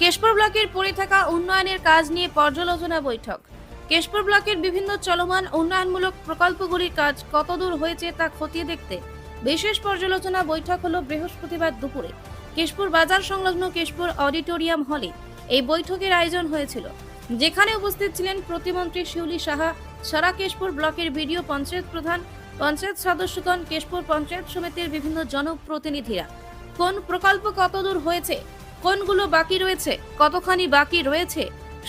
কেশপুর ব্লকের পড়ে থাকা উন্নয়নের কাজ নিয়ে পর্যালোচনা বৈঠক। কেশপুর ব্লকের বিভিন্ন চলমান উন্নয়নমূলক প্রকল্পগুলির কাজ কতদূর হয়েছে তা খতিয়ে দেখতে বিশেষ পর্যালোচনা বৈঠক হলো বৃহস্পতিবার দুপুরে। কেশপুর বাজার সংলগ্ন কেশপুর অডিটোরিয়াম হলে এই বৈঠকের আয়োজন হয়েছিল। যেখানে উপস্থিত ছিলেন প্রতিমন্ত্রী শিউলি সাহা, সারা কেশপুর ব্লকের ভিডিও পঞ্চায়েত প্রধান, পঞ্চায়েত সদস্যগণ, কেশপুর পঞ্চায়েত সমিতির বিভিন্ন জনপ্রতিনিধিরা। কোন প্রকল্প কতদূর হয়েছে কোনগুলো বাকি রয়েছে, কতখানি বাকি রয়েছে,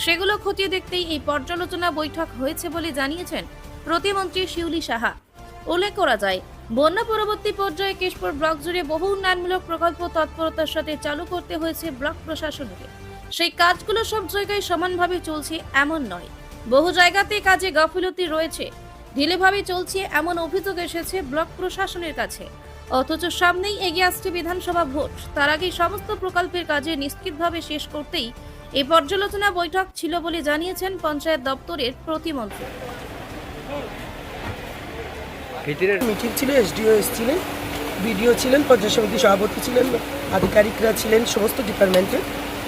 সেগুলো খতিয়ে দেখতেই এই পর্যালোচনা বৈঠক হয়েছে বলে জানিয়েছেন প্রতিমন্ত্রী শিউলি সাহা। উল্লেখ করা যায়, বন্যা পরবর্তী পর্যায়ে কেশপুর ব্লক জুড়ে বহু উন্নয়নমূলক প্রকল্প তৎপরতার সাথে চালু করতে হয়েছে ব্লক প্রশাসনকে। সেই কাজগুলো সব জায়গায় সমানভাবে চলছে এমন নয়। বহু জায়গাতে কাজে গাফিলতি রয়েছে। ঢিলেভাবে চলছে এমন অভিযোগ এসেছে ব্লক প্রশাসনের কাছে। অথচ সামনেই এগিয়ে আসছে বিধানসভা ভোট। তার আগেই সমস্ত প্রকল্পের কাজে নিশ্চিতভাবে শেষ করতেই এই পর্যালোচনা বৈঠক ছিল বলে জানিয়েছেন পঞ্চায়েত দপ্তরের প্রতিমন্ত্রী। মিটিং ছিল, এসডিও এসেছিলেন, বিডিও ছিলেন, পঞ্চায়েত সমিতি সভাপতি ছিলেন, আধিকারিকরা ছিলেন, সমস্ত ডিপার্টমেন্টের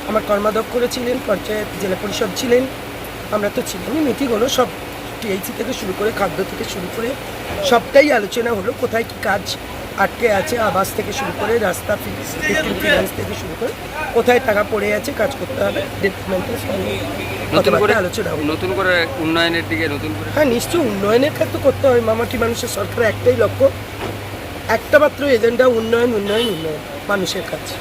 আমার কর্মাধ্যক্ষরা ছিলেন, পঞ্চায়েত জেলা পরিষদ ছিলেন, আমরা তো ছিলামই মিটিং হলো সব টিআইসি থেকে শুরু করে খাদ্য থেকে শুরু করে সবটাই আলোচনা হলো, কোথায় কি কাজ আটকে আছে আবাস থেকে শুরু করে রাস্তা ফিনান্স থেকে শুরু করে কোথায় টাকা পড়ে আছে কাজ করতে হবে ডিপার্টমেন্টের সঙ্গে নতুন করে আলোচনা নতুন করে উন্নয়নের দিকে নতুন করে হ্যাঁ নিশ্চয়ই উন্নয়নের ক্ষেত্রে তো করতে হবে মামাটি মানুষের সরকার একটাই লক্ষ্য একটা মাত্র এজেন্ডা উন্নয়ন উন্নয়ন উন্নয়ন মানুষের কাছে